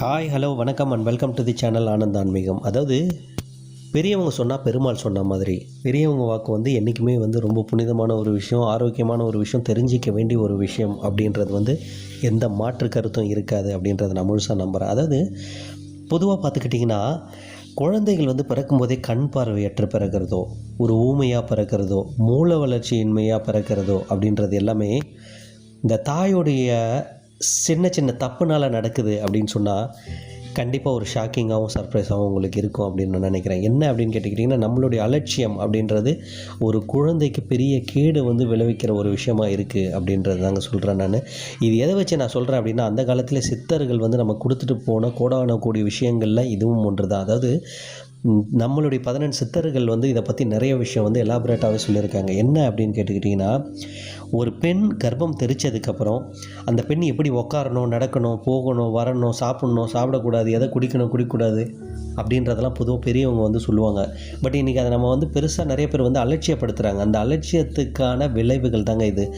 Hi hello வணக்கம் and welcome to the channel Anand Aanmeegam. அதாவது பெரியவங்க சொன்னால் பெருமாள் சொன்ன மாதிரி பெரியவங்க வாக்கு வந்து என்றைக்குமே வந்து ரொம்ப புனிதமான ஒரு விஷயம் ஆரோக்கியமான ஒரு விஷயம் தெரிஞ்சிக்க வேண்டிய ஒரு விஷயம் அப்படின்றது வந்து எந்த மாற்று கருத்தும் இருக்காது அப்படின்றத நான் முழுசாக நம்புகிறேன் அதாவது பொதுவாக பார்த்துக்கிட்டிங்கன்னா குழந்தைகள் வந்து பிறக்கும்போதே கண் பார்வையற்று பிறக்கிறதோ ஒரு ஊமையாக பிறக்கிறதோ மூல வளர்ச்சியின்மையாக பிறக்கிறதோ அப்படின்றது எல்லாமே இந்த தாயோடைய சின்ன சின்ன தப்புனால் நடக்குது அப்படின்னு சொன்னால் கண்டிப்பாக ஒரு ஷாக்கிங்காகவும் சர்ப்ரைஸாகவும் உங்களுக்கு இருக்கும் அப்படின்னு நான் நினைக்கிறேன். என்ன அப்படின்னு கேட்டுக்கிட்டிங்கன்னா நம்மளுடைய அலட்சியம் அப்படின்றது ஒரு குழந்தைக்கு பெரிய கேடு வந்து விளைவிக்கிற ஒரு விஷயமா இருக்குது அப்படின்றது தாங்க சொல்கிறேன் நான். இது எதை வச்சு நான் சொல்கிறேன் அப்படின்னா அந்த காலத்தில் சித்தர்கள் வந்து நம்ம கொடுத்துட்டு போன கோடான கூடிய விஷயங்களில் இதுவும் ஒன்று தான் அதாவது நம்மளுடைய பதினெண்டு சித்தர்கள் வந்து இதை பற்றி நிறைய விஷயம் வந்து எலாபரேட்டாகவே சொல்லியிருக்காங்க. என்ன அப்படின்னு கேட்டுக்கிட்டிங்கன்னா ஒரு பெண் கர்ப்பம் தெரிச்சதுக்கப்புறம் அந்த பெண் எப்படி உக்காரணும் நடக்கணும் போகணும் வரணும் சாப்பிடணும் சாப்பிடக்கூடாது எதை குடிக்கணும் குடிக்கக்கூடாது அப்படின்றதெல்லாம் பொதுவாக பெரியவங்க வந்து சொல்லுவாங்க. பட் இன்றைக்கி அதை நம்ம வந்து பெருசாக நிறைய பேர் வந்து அலட்சியப்படுத்துகிறாங்க அந்த அலட்சியத்துக்கான விளைவுகள் தாங்க இது.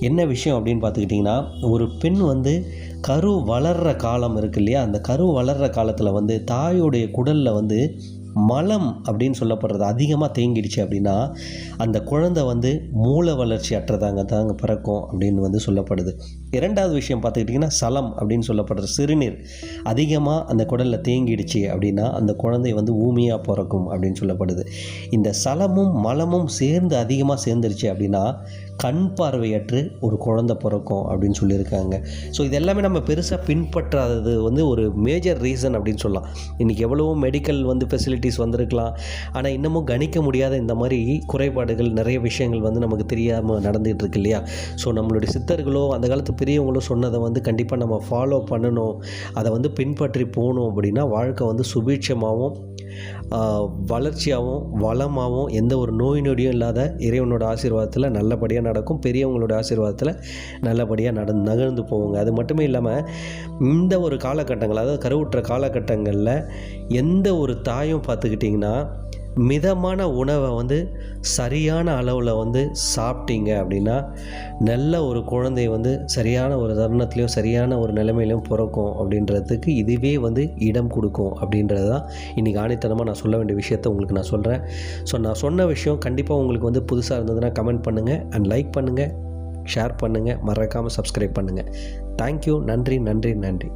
என்ன விஷயம் அப்படின்னு பார்த்துக்கிட்டிங்கன்னா ஒரு பெண் வந்து கரு வளர்கிற காலம் இருக்கு இல்லையா? அந்த கரு வளர்கிற காலத்தில் வந்து தாயோடைய குடலில் வந்து மலம் அப்படின்னு சொல்லப்படுறது அதிகமாக தேங்கிடுச்சு அப்படின்னா அந்த குழந்தை வந்து மூல வளர்ச்சி அற்றதாங்க தாங்க பிறக்கும் அப்படின்னு வந்து சொல்லப்படுது. இரண்டாவது விஷயம் பார்த்துக்கிட்டிங்கன்னா சலம் அப்படின்னு சொல்லப்படுற சிறுநீர். அதிகமாக அந்த குடலில் தேங்கிடுச்சு அப்படின்னா அந்த குழந்தை வந்து ஊமியாக பிறக்கும் அப்படின்னு சொல்லப்படுது. இந்த சலமும் மலமும் சேர்ந்து அதிகமாக சேர்ந்துருச்சு அப்படின்னா கண் பார்வையற்று ஒரு குழந்தை பிறக்கும் அப்படின்னு சொல்லியிருக்காங்க. ஸோ இது எல்லாமே நம்ம பெருசாக பின்பற்றாதது வந்து ஒரு மேஜர் ரீசன் அப்படின்னு சொல்லலாம். இன்றைக்கி எவ்வளவோ மெடிக்கல் வந்து ஃபெசிலிட்டிஸ் வந்திருக்கலாம். ஆனால் இன்னமும் கணிக்க முடியாத இந்த மாதிரி குறைபாடுகள் நிறைய விஷயங்கள் வந்து நமக்கு தெரியாமல் நடந்துகிட்டு இருக்கு இல்லையா? ஸோ நம்மளுடைய சித்தர்களோ அந்த காலத்து பெரியவங்களும் சொன்னதை வந்து கண்டிப்பாக நம்ம ஃபாலோ பண்ணணும். அதை வந்து பின்பற்றி போகணும் அப்படின்னா வாழ்க்கை வந்து சுபீட்சமாகவும் வளர்ச்சியாகவும் வளமாகவும் எந்த ஒரு நோய் நொடியும் இல்லாத இறைவனோட ஆசீர்வாதத்தில் நல்லபடியாக நடக்கும். பெரியவங்களோட ஆசீர்வாதத்தில் நல்லபடியாக நட நகர்ந்து போவோங்க. அது மட்டுமே இல்லாமல் இந்த ஒரு காலகட்டங்கள் அதாவது கருவுற்ற காலகட்டங்களில் எந்த ஒரு தாயும் பார்த்துக்கிட்டிங்கன்னா மிதமான உணவை வந்து சரியான அளவில் வந்து சாப்பிட்டீங்க அப்படின்னா நல்ல ஒரு குழந்தை வந்து சரியான ஒரு தருணத்துலையும் சரியான ஒரு நிலைமையிலையும் பிறக்கும் அப்படின்றதுக்கு இதுவே வந்து இடம் கொடுக்கும் அப்படின்றது தான் இன்றைக்கி ஆணித்தனமாக நான் சொல்ல வேண்டிய விஷயத்த உங்களுக்கு நான் சொல்கிறேன் ஸோ நான் சொன்ன விஷயம் கண்டிப்பாக உங்களுக்கு வந்து புதுசாக இருந்ததுன்னா கமெண்ட் பண்ணுங்கள் அண்ட் லைக் பண்ணுங்கள் ஷேர் பண்ணுங்கள் மறக்காமல் சப்ஸ்கிரைப் பண்ணுங்கள் தேங்க்யூ நன்றி நன்றி நன்றி.